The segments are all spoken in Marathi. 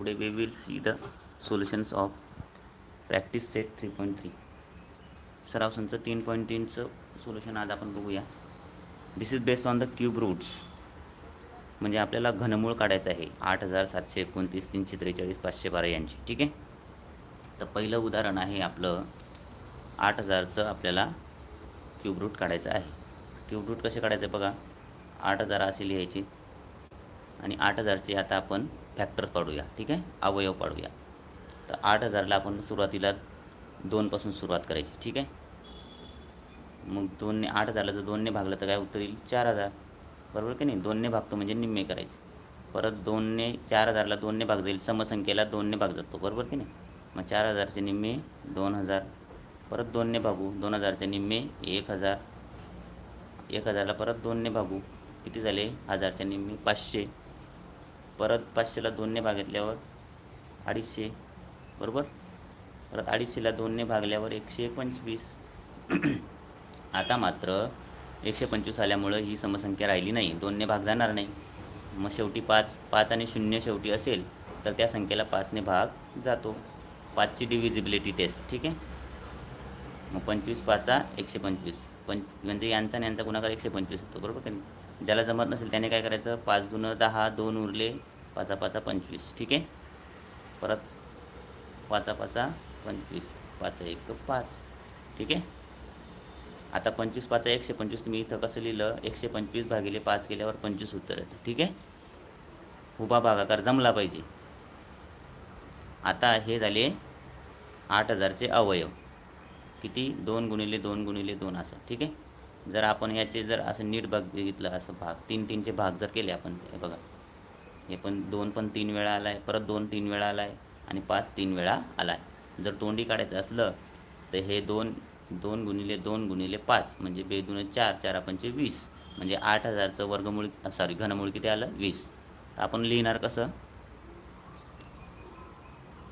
Today we will see the solutions of practice set 3.3 सराव संच तीन पॉईंट तीनचं सोल्युशन आज आपण बघूया. This is based on the cube roots म्हणजे आपल्याला घनमूळ काढायचं आहे. आठ हजार सातशे एकोणतीस तीनशे त्रेचाळीस पाचशे बारा यांची. ठीक आहे? तर पहिलं उदाहरण आहे आपलं आठ हजारचं आपल्याला क्यूब रूट काढायचं आहे. क्यूब रूट कसे काढायचं बघा. आठ हजार असे लिहायचे आणि आठ हजारचे आता आपण फॅक्टर्स पाडूया ठीक आहे? अवयव पाडूया. तर आठ हजारला आपण सुरुवातीला दोनपासून सुरुवात करायची ठीक आहे? मग दोनने आठ हजारला जर दोनने भागलं तर काय उत्तर येईल? चार हजार. बरोबर की नाही? दोनने भागतो म्हणजे निम्मे करायचे. परत दोनने चार हजारला दोनने भाग जाईल. समसंख्येला दोनने भाग जातो बरोबर की नाही? मग चार हजारचे निम्मे दोन हजार. परत दोनने भागू. दोन हजारचे निम्मे एक हजार. एक हजारला परत दोनने भागू. किती झाले? हजारच्या निम्मे पाचशे. परत पाचशेला दोनने भागितल्यावर अडीचशे बरोबर? परत अडीचशेला दोनने भागल्यावर एकशे पंचवीस. आता मात्र एकशे पंचवीस आल्यामुळं ही समसंख्या राहिली नाही. दोनने भाग जाणार नाही. मग शेवटी पाच पाच आणि शून्य शेवटी असेल तर त्या संख्येला पाचने भाग जातो. पाचची डिव्हिजिबिलिटी टेस्ट ठीक आहे? मग पंचवीस पाचा एकशे पंचवीस. पंच म्हणजे यांचा आणि यांचा गुणाकार एकशे पंचवीस होतो बरोबर की नाही? ज्याला जमत नसेल त्याने काय करायचं? पाच गुण दहा दोन उरले पाचा पाचा पंचवीस. ठीक आहे? परत पाचा पाचा पंचवीस पाच एक पाच. ठीक आहे? आता पंचवीस पाच एकशे पंचवीस तुम्ही इथं कसं लिहिलं? एकशे पंचवीस भागिले पाच केल्यावर पंचवीस उत्तर येतं. ठीक आहे? उभा भागाकार जमला पाहिजे. आता हे झाले आठ हजारचे अवयव. किती? दोन गुणिले दोन गुणिले दोन असं. ठीक आहे? जर आपण याचे जर असं नीट भाग बघितलं असं भाग तीन तीनचे भाग जर केले आपण हे बघा. हे पण दोन पण तीन वेळा आला आहे परत दोन तीन वेळा आला आहे आणि पाच तीन वेळा आला आहे जर तोंडी काढायचं असलं तर हे दोन दोन गुणिले दोन गुणिले पाच म्हणजे बेदून चार चार आपणचे वीस म्हणजे आठ हजारचं वर्गमूळ सॉरी घनमूळ किती आलं? वीस. तर आपण लिहिणार कसं?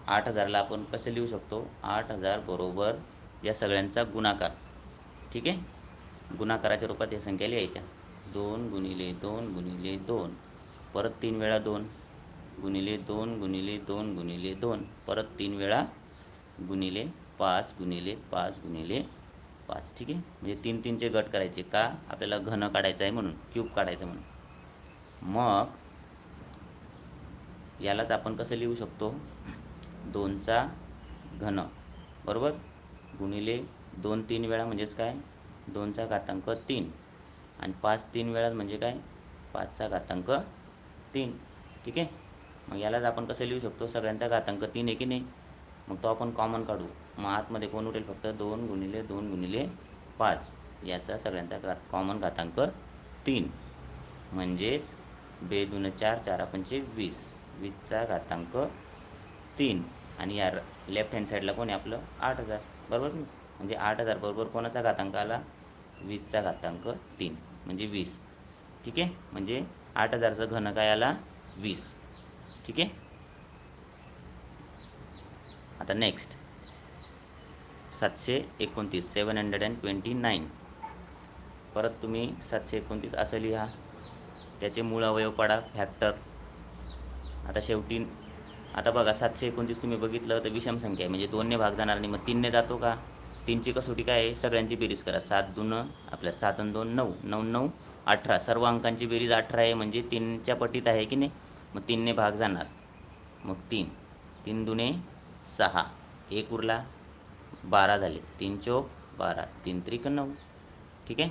आठ हजारला आपण कसं लिहू शकतो? आठ हजार बरोबर या सगळ्यांचा गुणाकार. ठीक आहे? गुणाकाराच्या रूपात या संख्या लिहायच्या. दोन गुणिले दोन गुणिले दोन. परत तीन वेळा दोन गुणिले दोन गुणिले दोन गुणिले दोन. परत तीन वेळा गुणिले पाच गुणिले पाच गुणिले पाच. ठीक आहे? म्हणजे तीन तीनचे गट करायचे का? आपल्याला घन काढायचं आहे म्हणून क्यूब काढायचं म्हणून. मग यालाच आपण कसं लिहू शकतो? दोनचा घन. बरोबर? गुणिले दोन तीन वेळा म्हणजेच काय? दोनचा घातांक तीन. आणि पाच तीन वेळात म्हणजे काय? पाचचा घातांक तीन. ठीक आहे? मग यालाच आपण कसं लिहू शकतो? सगळ्यांचा घातांक तीन आहे की नाही? मग तो आपण कॉमन काढू. मग आतमध्ये कोण उरेल? फक्त दोन गुणिले दोन गुणिले पाच. याचा सगळ्यांचा घात कॉमन घातांक तीन. म्हणजेच बेदून चार चार पंचे वीस. वीसचा घातांक तीन. आणि या लेफ्ट हँड साईडला कोण आहे आपलं? आठ हजार. बरोबर म्हणजे आठ हजार बरोबर कोणाचा घातांक आला? वीसचा घातांक तीन म्हणजे वीस. ठीक आहे? म्हणजे आठ हजारचं घन काय आला? वीस. ठीक आहे? आता नेक्स्ट सातशे एकोणतीस seven hundred and twenty nine परत तुम्ही सातशे एकोणतीस असं लिहा. त्याचे मूळ अवयव पाडा फॅक्टर आता शेवटी आता बघा सातशे एकोणतीस तुम्ही बघितलं तर विषम संख्या आहे. म्हणजे दोनने भाग जाणार नाही मग तीनने जातो का? तीनची कसोटी काय आहे? सगळ्यांची बेरीज करा. सात दोन आपल्या सात आणि दोन नऊ. नऊ नऊ अठरा. सर्व अंकांची बेरीज अठरा आहे म्हणजे तीनच्या पटीत आहे की नाही? मग तीनने भाग जाणार. मग तीन. तीन दुने सहा. एक उरला बारा झाले. तीन चौक बारा. तीन त्रिक नऊ. ठीक आहे?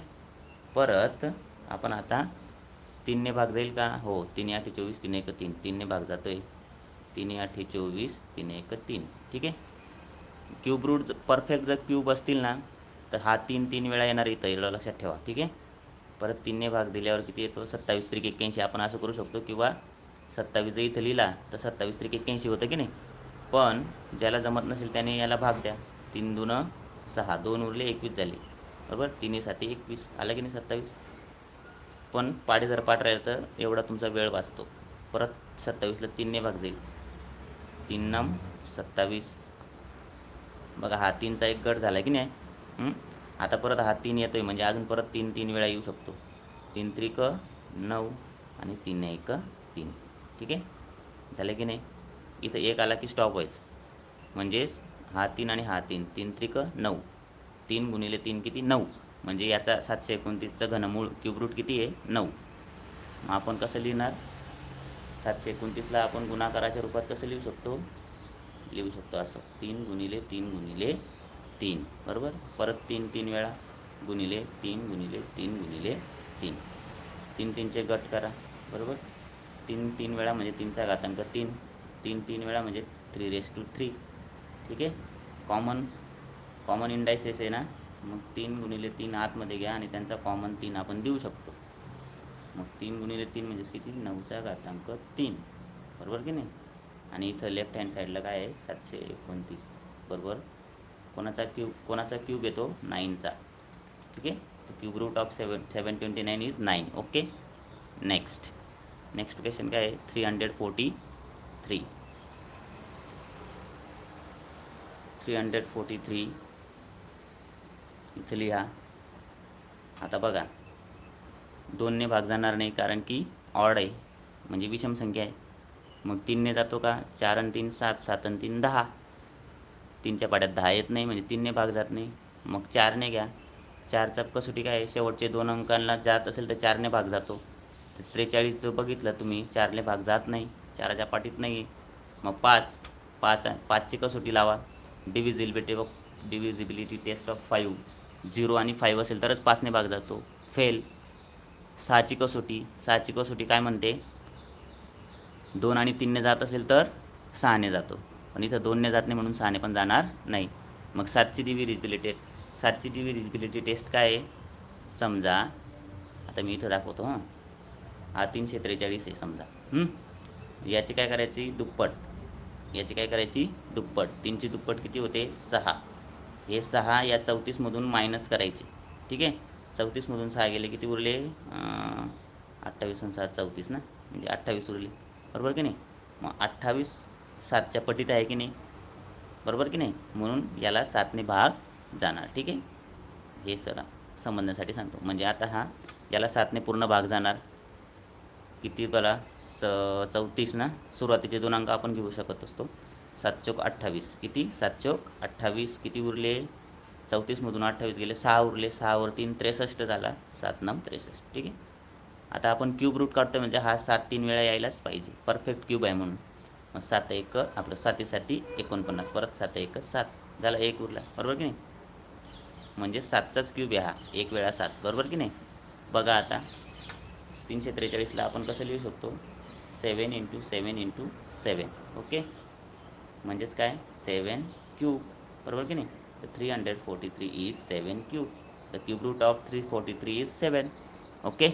परत आपण आता तीनने भाग जाईल का? हो. तीन आठ चोवीस तीन एक तीन. तीनने भाग जातो आहे तीन आठ चोवीस तीन एक तीन. ठीक आहे? क्यूब रूट परफेक्ट जर क्यूब असतील ना तर हा तीन तीन वेळा येणार इथं एवढं लक्षात ठेवा ठीक आहे? परत तीनने भाग दिल्यावर किती येतो? सत्तावीस त्रिक एक्क्याऐंशी आपण असं करू शकतो किंवा सत्तावीस जर इथं लिहिला तर सत्तावीस त्रिक एक्क्याऐंशी होतं की नाही? पण ज्याला जमत नसेल त्याने याला भाग द्या. तीन दोन सहा दोन उरले एकवीस झाले. बरोबर? तिन्ही साती एकवीस आला की नाही सत्तावीस? पण पाडे जर पाठ राहिलं तर एवढा तुमचा वेळ वाचतो. परत सत्तावीसला तीनने भाग जाईल. तीन नम सत्तावीस बघा हा तीनचा एक गट झाला की नाही? आता परत हा तीन येतोय म्हणजे अजून परत तीन तीन वेळा येऊ शकतो. तीन त्रिक नऊ आणि तीन एक तीन. ठीक आहे? झालं की नाही? इथं एक आला की स्टॉप व्हायचं म्हणजेच हा तीन आणि हा तीन. तीन त्रिक नऊ. तीन गुणिले तीन किती? नऊ. म्हणजे याचा सातशे एकोणतीसचं घनमूळ क्यूब रूट किती आहे? नऊ. मग आपण कसं लिहिणार? सातशे एकोणतीसला आपण गुणाकाराच्या रूपात कसं लिहू शकतो? लिहू शकतो असं. तीन गुणिले तीन गुणिले तीन. बरोबर? परत तीन तीन वेळा. गुणिले तीन गुणिले तीन गुणिले तीन. तीन तीनचे गट करा. बरोबर? तीन तीन वेळा म्हणजे तीनचा घातांक तीन. तीन तीन वेळा म्हणजे थ्री रेस टू थ्री ठीक आहे? कॉमन कॉमन इंडायसेस आहे ना? मग तीन गुणिले तीन आतमध्ये घ्या आणि त्यांचा कॉमन तीन आपण देऊ शकतो. मग तीन गुणिले तीन म्हणजेच किती? नऊचा घातांक तीन. बरोबर की नाही? आणि इथं लेफ्ट हँड साईडला काय आहे? सातशे एकोणतीस. बरोबर? कोणाचा क्यूब कोणाचा क्यूब येतो? नाईनचा ठीक आहे? Cube root of seven seven twenty nine is nine okay next next question काय आहे? Three hundred forty three three hundred forty three इथं लिहा. आता बघा. दोनने भाग जाणार नाही कारण की ऑड आहे. म्हणजे विषम संख्या आहे. मग तीनने जातो का? चार आणि तीन सात. सात आणि तीन दहा. तीनच्या पाड्यात दहा येत नाही म्हणजे तीनने भाग जात नाही. मग चारने घ्या. चारचा कसोटी काय? आहे शेवटचे दोन अंकांना जात असेल तर चारने भाग जातो. तर त्रेचाळीस जो बघितलं तुम्ही चारने भाग जात नाही. चाराच्या पाठीत नाही मग पाच. पाच पाचची कसोटी लावा. Divisibility of divisibility test of five zero आणि फाईव्ह असेल तरच पाचने भाग जातो. फेल सहाची कसोटी. सहाची कसोटी काय म्हणते? दोन आणि तीनने जात असेल तर सहाने जातो. पण इथं दोनने जात नाही म्हणून सहाने पण जाणार नाही. मग सातची डिव्हिजिबिलिटी सातची डिव्हिजिबिलिटी टेस्ट काय आहे? समजा आता मी इथं दाखवतो हां. हा तीनशे त्रेचाळीस आहे समजा. याची काय करायची? दुप्पट. याची काय करायची? दुप्पट. तीनची दुप्पट किती होते? सहा. हे सहा या चौतीसमधून मायनस करायचे. ठीक आहे? चौतीसमधून सहा गेले किती उरले? अठ्ठावीस आणि सात चौतीस ना? म्हणजे अठ्ठावीस उरले. बरोबर की नाही? मग अठ्ठावीस सातच्या पटीत आहे की नाही? बरोबर की नाही? म्हणून याला सातने भाग जाणार ठीक आहे? हे सर समजण्यासाठी सांगतो. म्हणजे आता हा याला सातने पूर्ण भाग जाणार. किती बला स चौतीस ना? सुरुवातीचे दोन अंक आपण घेऊ शकत असतो. सात चौक अठ्ठावीस. किती? सात चौक अठ्ठावीस. किती उरले? चौतीसमधून अठ्ठावीस गेले सहा उरले. सहावर तीन त्रेसष्ट झाला. सात नम त्रेसष्ट ठीक आहे? आता आपण क्यूब रूट काढतो म्हणजे हा सात तीन वेळा यायलाच पाहिजे. परफेक्ट क्यूब आहे म्हणून. मग सात एक आपलं साती साती एकोणपन्नास. परत सात एक सात. झाला एक उरला. बरोबर की नाही? म्हणजे सातचाच क्यूब आहे हा. एक वेळा सात. बरोबर की नाही? बघा आता. तीनशे त्रेचाळीसला आपण कसं लिहू शकतो? Seven into seven into seven okay म्हणजेच काय? सेवन क्यूब बरोबर की नाही? तर three hundred forty three is seven cube the cube root of three forty three is seven okay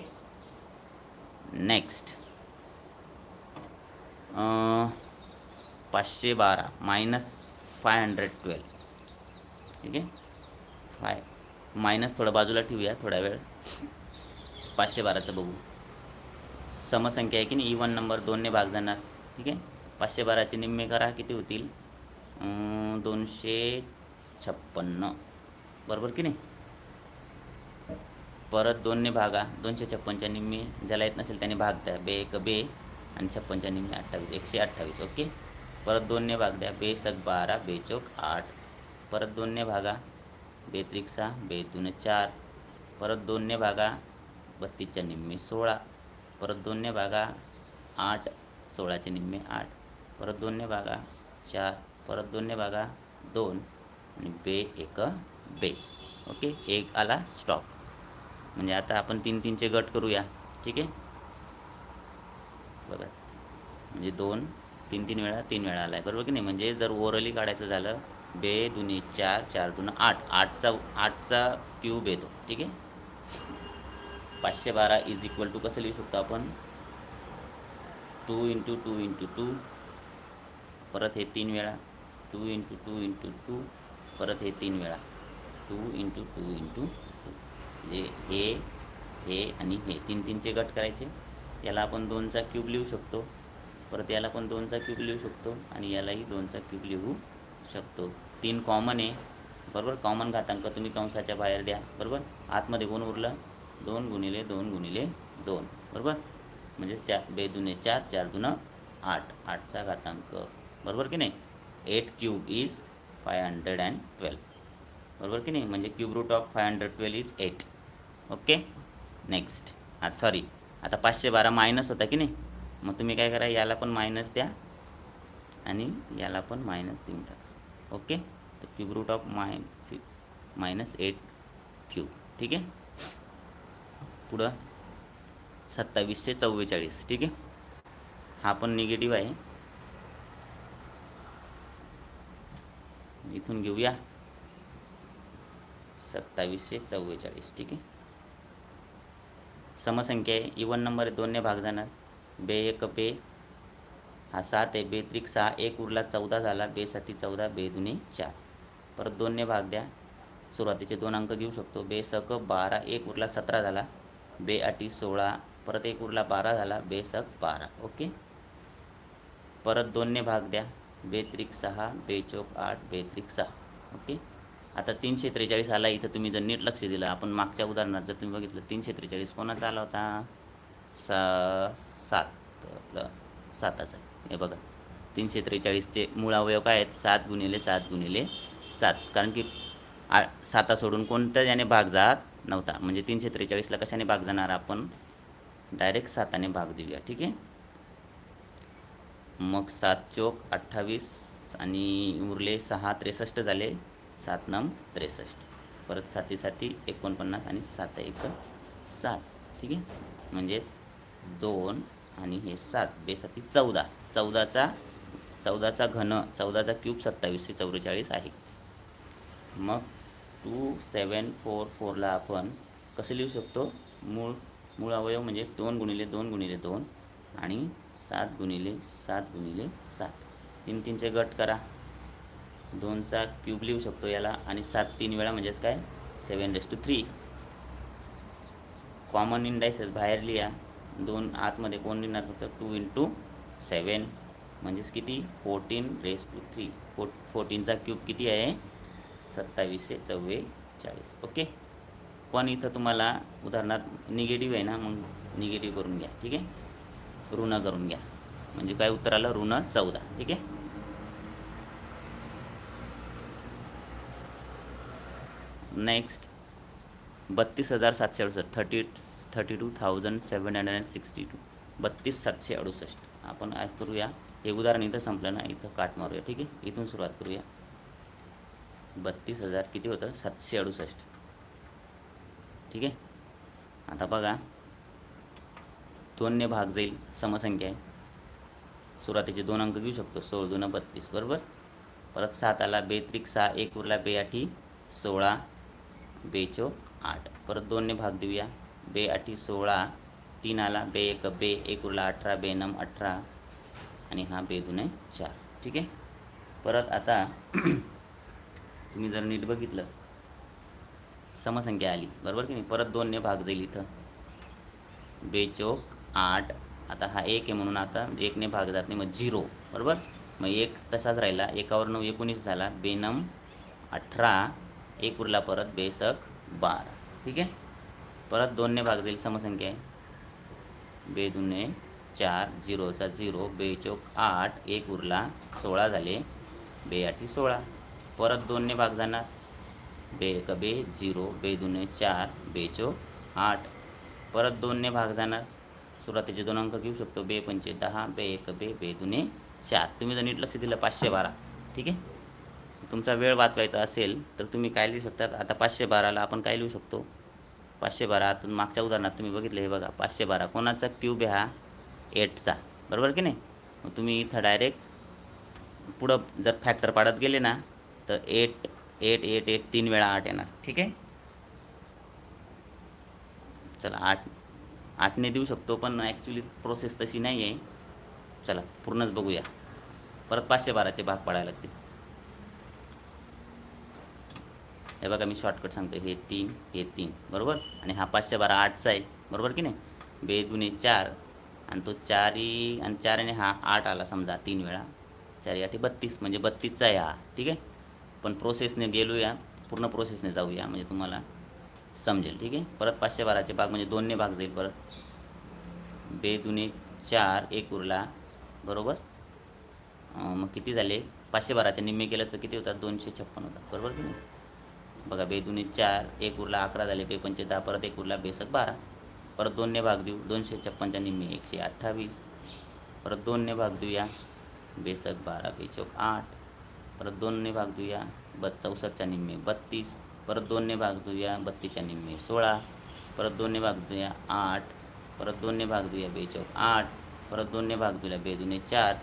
next uh, पाचशे बारा. मायनस फाय हंड्रेड ट्वेल्व ठीक आहे फाय मायनस थोडं बाजूला ठेवूया थोडा वेळ. पाचशे बाराचं बघू. समसंख्या आहे की नाही? E इवन नंबर दोनने भाग जाणार. ठीक आहे? पाचशे बाराचे निम्मे करा किती होतील? दोनशे छप्पन्न. बरोबर की नाही? परत दोनने भागा. दोनशे छप्पनच्या निम्मे ज्याला येत नसेल त्याने भाग द्या. बे एक बे आणि छप्पनच्या निम्मे अठ्ठावीस. एकशे अठ्ठावीस ओके? परत दोनने भाग द्या. बे बारा बे चौक आठ. परत दोनने भागा. बे त्रिक सहा बे चार. परत दोनने भागा. बत्तीसच्या निम्मे सोळा. परत दोनने भागा. आठ. सोळाचे निम्मे आठ. परत दोनने भागा. चार. परत दोनने भागा. दोन. आणि बे एक बे. ओके? एक आला स्टॉप. म्हणजे आता आपण तीन तीनचे गट करूया. ठीक आहे? बघा. म्हणजे दोन तीन तीन वेळा तीन वेळा आला आहे बरोबर की नाही? म्हणजे जर ओरली काढायचं झालं बे दुनी चार चार दुन आठ. आठचा आठचा क्यूब येतो. ठीक आहे? पाचशे बारा इज इक्वल टू कसं लिहू शकतो आपण? Two into two into two परत हे तीन वेळा. Two into two into two परत हे तीन वेळा. टू इंटू टू इंटू म्हणजे हे हे आणि हे तीन तीनचे गट करायचे. याला आपण दोनचा क्यूब लिहू शकतो. परत याला पण दोनचा क्यूब लिहू शकतो आणि यालाही दोनचा क्यूब लिहू शकतो. तीन कॉमन आहे. बरोबर? कॉमन घातांक तुम्ही कंसाच्या बाहेर द्या. बरोबर? आतमध्ये कोण उरलं? दोन गुणिले दोन गुणिले दोन. बरोबर? म्हणजे चार बेदुने चार चार दुनं आठ. आठचा घातांक. बरोबर की नाही? Eight cube is five hundred and twelve बरोबर की नाही? म्हणजे cube root of five hundred twelve is eight okay next हा सॉरी आता पाचशे बारा मायनस होता की नाही? मग तुम्ही काय करा याला पण मायनस द्या आणि याला पण मायनस देऊन टाका. ओके तर cube root of my minus eight cube ठीक आहे? पुढं सत्तावीसशे चव्वेचाळीस. ठीक आहे? हा पण निगेटिव्ह आहे. इथून घेऊया. सत्तावीसशे चव्वेचाळीस ठीक आहे? समसंख्या आहे. इवन नंबर दोनने भाग जाणार. बे एक पे. हा सात आहे. बे त्रिक सहा. एक उरला चौदा झाला. बे साती चौदा बे दुने चार. परत दोनने भाग द्या. सुरुवातीचे दोन अंक घेऊ शकतो. बे सक बारा. एक उरला सतरा झाला. बे आठी सोळा. परत एक उरला बारा झाला. बे सक बारा. ओके? परत दोनने भाग द्या. बे त्रिक सहा बे चौक आठ बे त्रिक सहा. ओके? आता तीनशे त्रेचाळीस आला इथं तुम्ही जर नीट लक्ष दिलं आपण मागच्या उदाहरणात जर तुम्ही बघितलं तीनशे त्रेचाळीस कोणाचा आला होता? सा सात आपलं साताचा हे बघा तीनशे त्रेचाळीसचे मूळ अवयव काय आहेत? सात गुणिले सात गुणिले सात. कारण की आ साता सोडून कोणत्या याने भाग जात नव्हता? म्हणजे तीनशे त्रेचाळीसला कशाने भाग जाणार आपण? डायरेक्ट साताने भाग देऊया ठीक आहे? मग सात चोक अठ्ठावीस आणि उरले सहा त्रेसष्ट झाले. सात नम त्रेसष्ट. परत साती साती एकोणपन्नास आणि सात एक सात. ठीक आहे? म्हणजेच दोन आणि हे सात. बेसाती चौदा. चौदाचा चौदाचा घन चौदाचा क्यूब सत्तावीसशे चौवेचाळीस आहे. मग टू सेवन फोर फोरला आपण कसं लिहू शकतो? मूळ मूळ अवयव म्हणजे दोन गुणिले दोन गुणिले दोन आणि सात गुणिले सात गुणिले सात. तीन तीनचे गट करा. दोनचा क्यूब लिहू शकतो याला. आणि सात तीन वेळा म्हणजेच काय? Seven raise to three common indices बाहेर लिहा. दोन आतमध्ये कोण लिहिणार? फक्त टू इंटू सेवन म्हणजेच किती? फोर्टीन रेस टू थ्री फो फोर्टीनचा क्यूब किती आहे? सत्तावीसशे चव्वेचाळीस. ओके पण इथं तुम्हाला उदाहरणार्थ निगेटिव्ह आहे ना मग निगेटिव्ह करून घ्या. ठीक आहे? ऋण करून घ्या. म्हणजे काय उत्तर आलं ऋण चौदा. ठीक आहे? नेक्स्ट बत्तीस हजार सातशे अडुसष्ट thirty thirty two thousand seven hundred and sixty two बत्तीस सातशे अडुसष्ट. आपण काय करूया हे उदाहरण इथं संपलं ना इथं काट मारूया ठीक आहे? इथून सुरुवात करूया. बत्तीस हजार किती होतं? सातशे अडुसष्ट. ठीक आहे? आता बघा दोनने भाग जाईल समसंख्या आहे. सुरुवातीचे दोन अंक घेऊ शकतो सोळ दोन बत्तीस बरोबर? परत सात आला बेत्रिक सहा एक उरला बेआठी सोळा बेचो आठ. परत दोनने भाग देऊया. बे आठी सोळा. तीन आला. बे एक बे एक उरला अठरा. बे नम अठरा. आणि हा बे दुने चार. ठीक आहे? परत आता तुम्ही जर नीट बघितलं समसंख्या आली. बरोबर की नाही? परत दोनने भाग जाईल इथं. बेचोक आठ. आता हा एक आहे म्हणून आता एकने भाग जात नाही मग झिरो. बरोबर? मग एक तसाच राहिला. एकावर नऊ एकोणीस झाला. बेनम अठरा. एक उरला परत बेसक बारा. ठीक आहे? परत दोनने भाग जाईल समसंख्या. आहे बे दुने चार झिरोचा झिरो बेचोक आठ एक उरला सोळा झाले. बे आठी सोळा. परत दोनने भाग जाणार. बे एक बे झिरो बे दुने चार बेचो आठ. परत दोनने भाग जाणार. सुरुवातीचे दोन अंक घेऊ शकतो. बे पंचे दहा बे एक बे बे दुने चार. तुम्ही जर नीट लक्ष दिलं पाचशे बारा. ठीक आहे? तुमचा वेळ वाचवायचा असेल तर तुम्ही काय लिहू शकतात? आता पाचशे बाराला आपण काय लिहू शकतो? पाचशे बारा आता मागच्या उदाहरणात तुम्ही बघितलं हे बघा पाचशे बारा. कोणाचा क्यूब आहे हा एटचा? बरोबर की नाही? मग तुम्ही इथं डायरेक्ट पुढं जर फॅक्टर पाडत गेले ना तर एट एट एट एट तीन वेळा आठ येणार. ठीक आहे? चला आठ आठने देऊ शकतो पण ॲक्च्युली प्रोसेस तशी नाही आहे चला पूर्णच बघूया. परत पाचशे बाराचे भाग पाडायला लागतील. हे बघा मी शॉर्टकट सांगतो हे तीन हे तीन. बरोबर? आणि हा पाचशे बारा आठचा आहे. बरोबर की नाही? बे दुने चार. आणि तो चारी आणि चार आणि हा आठ आला समजा तीन वेळा. चारी आठ बत्तीस म्हणजे बत्तीसचा आहे हा. ठीक आहे? पण प्रोसेसने गेलूया. पूर्ण प्रोसेसने जाऊया म्हणजे तुम्हाला समजेल. ठीक आहे? परत पाचशे बाराचे भाग म्हणजे दोनने भाग जाईल परत. बे दुने चार एक उरला. बरोबर? मग किती झाले? पाचशे बाराचे निम्मे केलं तर किती होतात? दोनशे छप्पन होतात. बरोबर की नाही? बघा बेदुने चार एक उरला अकरा झाले बेपंचे दहा परत एक उरला बेसक बारा. परत दोनने भाग देऊ दोनशे छप्पनच्या निम्मे एकशे अठ्ठावीस. परत दोनने भाग देऊया बेसक बारा बेचोक आठ. परत दोनने भाग देऊया ब चौसष्टच्या निम्मे बत्तीस. परत दोनने भाग देऊया बत्तीसच्या निम्मे सोळा. परत दोनने भाग देऊया आठ. परत दोनने भाग देऊया बेचोक आठ. परत दोनने भाग देऊया बे दुने चार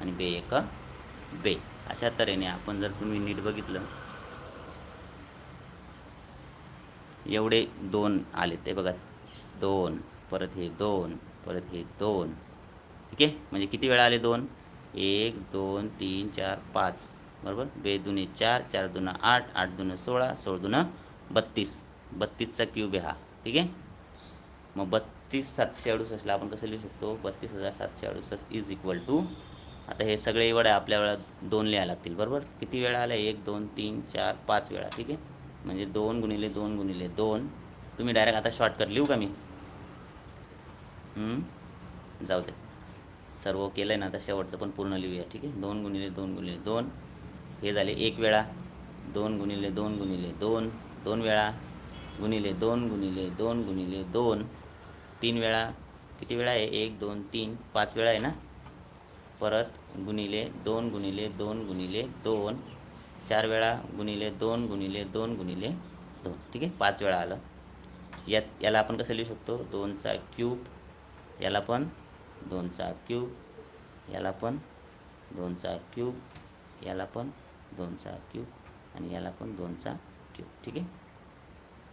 आणि बे एक बे. अशा तऱ्हेने आपण जर तुम्ही नीट बघितलं एवढे दोन आले ते बघा. दोन परत हे दोन परत हे दोन. ठीक आहे? म्हणजे किती वेळा आले दोन? एक दोन तीन चार पाच. बरोबर? बे दुने चार चार दुनं आठ आठ दुनं सोळा सोळा दुनं बत्तीस. बत्तीसचा क्यूब आहे हा. ठीक आहे? मग बत्तीस सातशे अडुसष्टला आपण कसं लिहू शकतो? बत्तीस हजार सातशे अडुसष्ट इज इक्वल टू आता हे सगळे एवढे आपल्या वेळा दोन लिहायला लागतील. बरोबर? किती वेळा आला? एक दोन तीन चार पाच वेळा. ठीक आहे? म्हणजे दोन गुणिले दोन गुणिले दोन तुम्ही डायरेक्ट आता शॉर्टकट लिहू का मी जाऊ दे सर्व केलं आहे ना आता शेवटचं पण पूर्ण लिहूया ठीक आहे दोन गुणिले दोन गुणिले दोन हे झाले एक वेळा दोन गुणिले दोन गुणिले दोन दोन वेळा गुणिले दोन गुणिले दोन गुणिले दोन तीन वेळा किती वेळा आहे एक दोन तीन पाच वेळा आहे ना परत गुणिले दोन गुणिले दोन गुणिले दोन चार वेळा गुणिले दोन गुणिले दोन गुणिले दोन. ठीक आहे? पाच वेळा आलं. यात याला आपण कसं लिहू शकतो? दोनचा क्यूब याला पण दोनचा क्यूब याला पण दोनचा क्यूब याला पण दोनचा क्यूब आणि याला पण दोनचा क्यूब. ठीक आहे?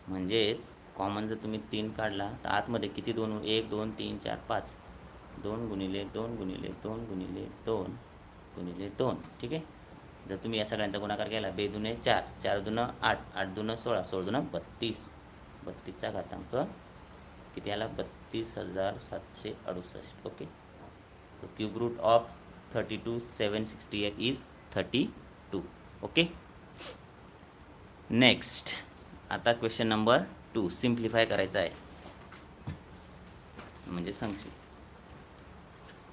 म्हणजेच कॉमन जर तुम्ही तीन काढला तर आतमध्ये किती दोन? एक दोन तीन चार पाच. दोन गुणिले दोन गुणिले दोन गुणिले दोन गुणिले दोन. ठीक आहे? जर तुम्ही या सगळ्यांचा गुणाकार केला बे दुने चार चार दुनं आठ आठ दुनं सोळा सोळा दुनं बत्तीस. बत्तीसचा घातांक किती आला? बत्तीस हजार सातशे अडुसष्ट. ओके. तो cube root of thirty two seven sixty eight is thirty two okay. Next आता क्वेश्चन नंबर टू सिम्प्लिफाय करायचा आहे. म्हणजे संक्षिप्त.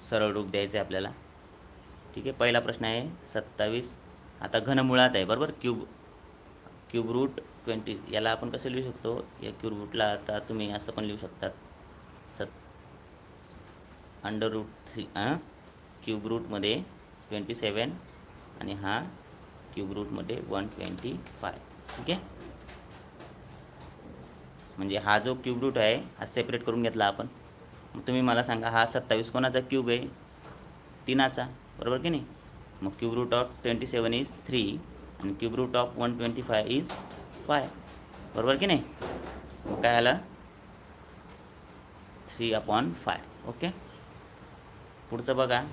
सरळ रूप द्यायचं आहे आपल्याला. ठीक आहे? पहिला प्रश्न आहे सत्तावीस आता घनमुळात आहे बरोबर? क्यूब क्यूब रूट ट्वेंटी याला आपण कसं लिहू शकतो? या क्यूब रूटला आता तुम्ही असं पण लिहू शकतात. सत अंडर रूट थ्री क्यूब रूटमध्ये ट्वेंटी सेवन आणि हा क्यूब रूटमध्ये वन ट्वेंटी फाय ठीक आहे? म्हणजे हा जो क्यूब रूट आहे हा सेपरेट करून घेतला आपण. मग तुम्ही मला सांगा हा सत्तावीस कोणाचा क्यूब आहे? तीनाचा बरोबर की नाही? मग cube root of twenty seven is three आणि cube root of one twenty five is five. बरोबर की नाही? मग काय आलं? Three upon five. ओके? पुढचं बघा.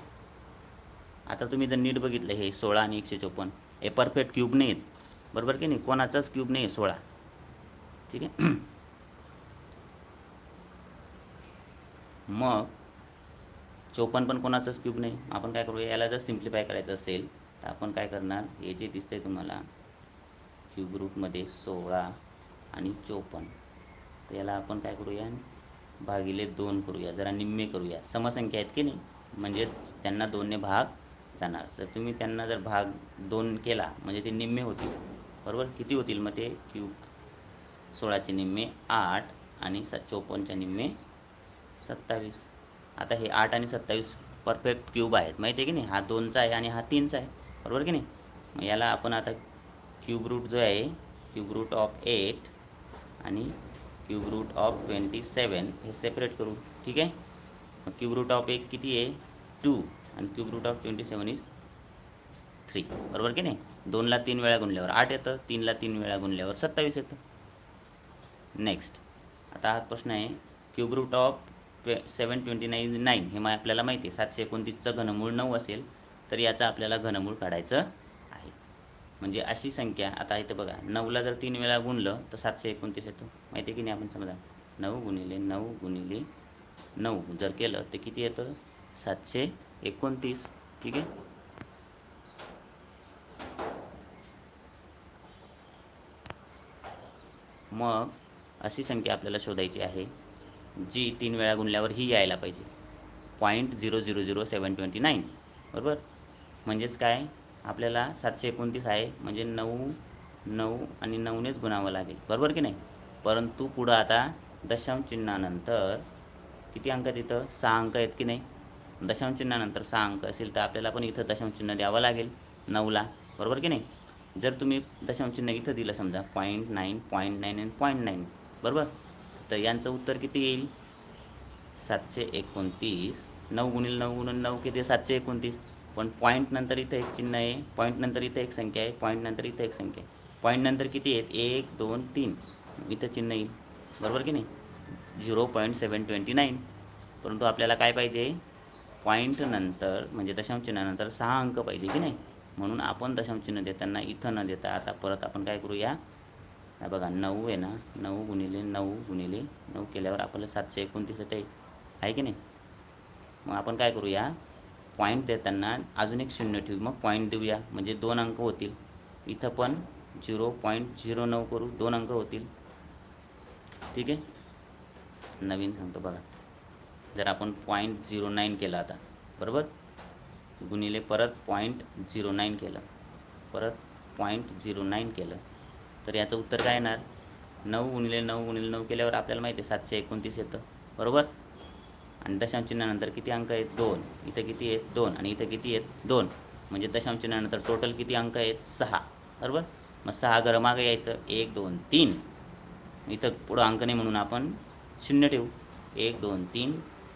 आता तुम्ही जर नीट बघितलं हे सोळा आणि एकशे चोपन्न. हे परफेक्ट क्यूब नाही आहेत बरोबर की नाही? कोणाचाच क्यूब नाही आहे सोळा. ठीक आहे? मग चोपन्न पण कोणाचंच क्यूब नाही. आपण काय करूया? याला जर सिम्प्लिफाय करायचं असेल तर आपण काय करणार? हे जे दिसतंय तुम्हाला क्यूब रूटमध्ये सोळा आणि चोपन्न. तर याला आपण काय करूया? भागिले दोन करूया. जरा निम्मे करूया. समसंख्या आहेत की नाही? म्हणजे त्यांना दोनने भाग जाणार. तर तुम्ही त्यांना जर भाग दोन केला म्हणजे ते निम्मे होतील. बरोबर? किती होतील मग ते? क्यूब सोळाचे निम्मे आठ आणि स चोपन्नच्या निम्मे सत्तावीस. आता हे आठ आणि सत्तावीस परफेक्ट क्यूब आहेत. माहिती आहे की नाही? हा दोनचा आहे आणि हा तीनचा आहे. बरोबर की नाही? मग याला आपण आता क्यूब रूट जो आहे क्यूब रूट ऑफ एट आणि cube root of twenty seven हे सेपरेट करू. ठीक आहे? मग क्यूब रूट ऑफ एक किती आहे? टू आणि cube root of twenty seven is three बरोबर की नाही? दोनला तीन वेळा गुणल्यावर आठ येतं तीनला तीन वेळा गुणल्यावर सत्तावीस येतं. नेक्स्ट आता हा प्रश्न आहे क्यूब रूट ऑफ ट्वे सेवन ट्वेंटी नाईन नाईन हे मा आपल्याला माहिती आहे. सातशे एकोणतीसचं घनमूळ नऊ असेल तर याचं आपल्याला घनमूळ काढायचं आहे. म्हणजे अशी संख्या आता इथं बघा नऊला जर तीन वेळा गुणलं तर सातशे एकोणतीस येतो. माहिती आहे की नाही आपण समजा? नऊ गुणिले नऊ गुणिले नऊ. जर केलं तर किती येतं? सातशे एकोणतीस. ठीक आहे? मग अशी संख्या आपल्याला शोधायची आहे. जी तीन वेळा गुणल्यावर ही यायला पाहिजे. Point zero zero zero seven twenty nine बरोबर? म्हणजेच काय? आपल्याला सातशे एकोणतीस आहे म्हणजे नऊ नऊ आणि नऊनेच गुणावं लागेल. बरोबर की नाही? परंतु पुढं आता दशांश चिन्हानंतर किती अंक तिथं सहा अंक आहेत की नाही? दशांश चिन्हानंतर सहा अंक असेल तर आपल्याला पण इथं दशांश चिन्ह द्यावं लागेल नऊला. बरोबर की नाही? जर तुम्ही दशांश चिन्ह इथं दिलं समजा point nine point nine and point nine बरोबर? तर यांचं उत्तर किती येईल? सातशे एकोणतीस. नऊ गुणिले नऊ गुणिले नऊ किती सातशे एकोणतीस. पण पॉईंट नंतर इथं एक चिन्ह आहे. पॉईंट नंतर इथं एक संख्या आहे. पॉईंट नंतर इथं एक संख्या आहे. पॉईंट नंतर किती आहेत? एक दोन तीन. इथं चिन्ह येईल. बरोबर की नाही? Zero point seven twenty nine परंतु आपल्याला काय पाहिजे? पॉईंट नंतर म्हणजे दशांश चिन्हानंतर सहा अंक पाहिजे की नाही? म्हणून आपण दशांश चिन्ह देताना इथं न देता आता परत आपण काय करूया? हा बघा नऊ आहे ना? नऊ गुणिले नऊ गुणिले नऊ केल्यावर आपल्याला सातशे एकोणतीस येते आहे की नाही? मग आपण काय करूया? पॉईंट देताना अजून एक शून्य ठेवू. मग पॉईंट देऊया. म्हणजे दोन अंक होतील. इथं पण झिरो पॉईंट झिरो नऊ करू. दोन अंक होतील. ठीक आहे? नवीन सांगतो बघा. जर आपण पॉईंट झिरो नाईन केला आता. बरोबर? गुणिले परत पॉईंट झिरो नाईन केलं. परत पॉईंट झिरो नाईन केलं. तर याचं उत्तर काय येणार? नऊ गुणिले नऊ गुणिले नऊ केल्यावर आपल्याला माहिती आहे सातशे एकोणतीस येतं. बरोबर? आणि दशांश चिन्हानंतर किती अंक आहेत? दोन. इथं किती आहेत? दोन. आणि इथं किती आहेत? दोन. म्हणजे दशांशचिन्हानंतर टोटल किती अंक आहेत? सहा. बरोबर? मग सहा घरं यायचं. एक दोन तीन. इथं पुढं अंक नाही म्हणून आपण शून्य ठेवू. एक दोन तीन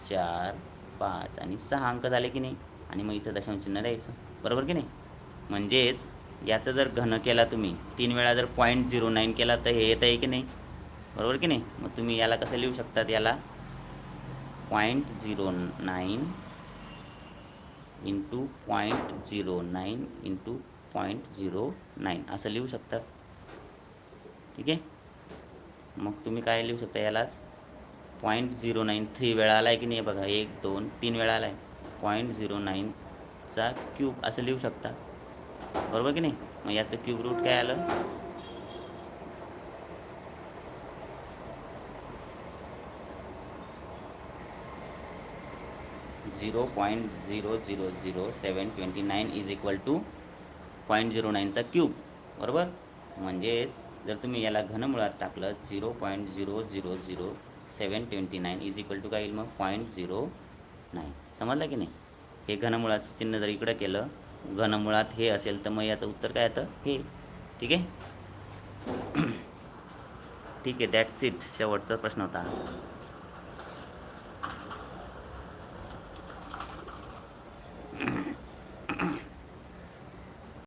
चार पाच आणि सहा अंक झाले की नाही? आणि मग इथं दशांशचिन्ह द्यायचं. बरोबर की नाही? म्हणजेच याचं जर घन केला तुम्ही तीन वेळा जर पॉईंट झिरो नाईन केला तर हे येत आहे की नाही? बरोबर की नाही? मग तुम्ही याला कसं लिहू शकतात याला? Point zero nine into point zero nine into point zero nine असं लिहू शकतात. ठीक आहे? मग तुम्ही काय लिहू शकता यालाच? पॉईंट झिरो नाईन थ्री वेळा आला आहे की नाही? बघा एक दोन तीन वेळा आला आहे पॉईंट झिरो नाईनचा क्यूब असं लिहू शकता. बरोबर की नाही? मग याचं क्यूब रूट काय आलं? Zero point zero zero zero seven twenty nine is equal to point zero नाईनचा cube बरोबर? म्हणजेच जर तुम्ही याला घनमुळात टाकलं zero point zero zero zero seven twenty nine is equal to काय येईल मग? पॉईंट झिरो नाईन समजलं की नाही? हे घनमुळाचं चिन्ह जर इकडं केलं घनमुळात हे असेल तर मग याचं उत्तर काय येतं? हे. ठीक आहे? ठीक आहे दॅट्स इट शेवटचा प्रश्न होता.